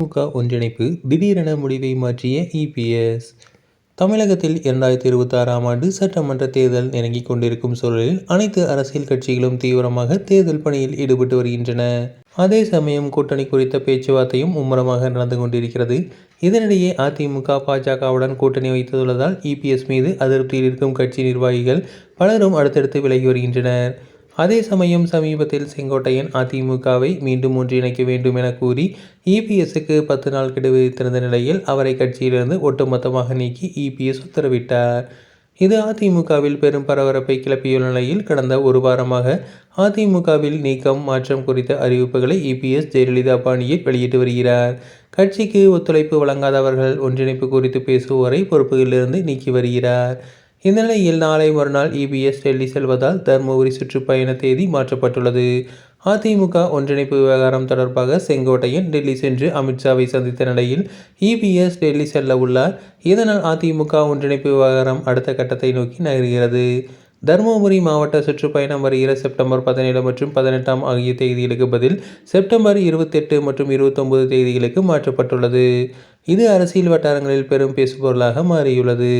திமுக ஒன்றிணைப்பு திடீரென முடிவை மாற்றிய இபிஎஸ் தமிழகத்தில் இரண்டாயிரத்தி இருபத்தி ஆறாம் ஆண்டு சட்டமன்ற தேர்தல் நெருங்கிக் கொண்டிருக்கும் சூழலில் அனைத்து அரசியல் கட்சிகளும் தீவிரமாக தேர்தல் பணியில் ஈடுபட்டு வருகின்றன. அதே சமயம் கூட்டணி குறித்த பேச்சுவார்த்தையும் மும்முரமாக நடந்து கொண்டிருக்கிறது. இதனிடையே அதிமுக பாஜகவுடன் கூட்டணி வைத்துள்ளதால் இபிஎஸ் மீது அதிருப்தியில் இருக்கும் கட்சி நிர்வாகிகள் பலரும் அடுத்தடுத்து விலகி வருகின்றனர். அதே சமயம் சமீபத்தில் செங்கோட்டையன் அதிமுகவை மீண்டும் ஒன்றிணைக்க வேண்டும் என கூறி இபிஎஸ்க்கு பத்து நாள் கெடு விதித்திருந்த நிலையில் அவரை கட்சியிலிருந்து ஒட்டுமொத்தமாக நீக்கி இபிஎஸ் உத்தரவிட்டார். இது அதிமுகவில் பெரும் பரபரப்பை கிளப்பியுள்ள நிலையில் கடந்த ஒரு வாரமாக அதிமுகவில் நீக்கம் மாற்றம் குறித்த அறிவிப்புகளை இபிஎஸ் ஜெயலலிதா பாணியில் வெளியிட்டு வருகிறார். கட்சிக்கு ஒத்துழைப்பு வழங்காதவர்கள் ஒன்றிணைப்பு குறித்து பேசுவோரை பொறுப்புகளிலிருந்து நீக்கி வருகிறார். இந்த நிலையில் நாளை மறுநாள் இபிஎஸ் டெல்லி செல்வதால் தருமபுரி சுற்றுப்பயண தேதி மாற்றப்பட்டுள்ளது. அதிமுக ஒன்றிணைப்பு விவகாரம் தொடர்பாக செங்கோட்டையன் டெல்லி சென்று அமித்ஷாவை சந்தித்த நிலையில் இபிஎஸ் டெல்லி செல்ல உள்ளார். இதனால் அதிமுக ஒன்றிணைப்பு விவகாரம் அடுத்த கட்டத்தை நோக்கி நகர்கிறது. தருமபுரி மாவட்ட சுற்றுப்பயணம் வருகிற செப்டம்பர் பதினேழு மற்றும் பதினெட்டாம் ஆகிய தேதிகளுக்கு பதில் செப்டம்பர் இருபத்தெட்டு மற்றும் இருபத்தொன்பது தேதிகளுக்கு மாற்றப்பட்டுள்ளது. இது அரசியல் வட்டாரங்களில் பெரும் பேசுபொருளாக மாறியுள்ளது.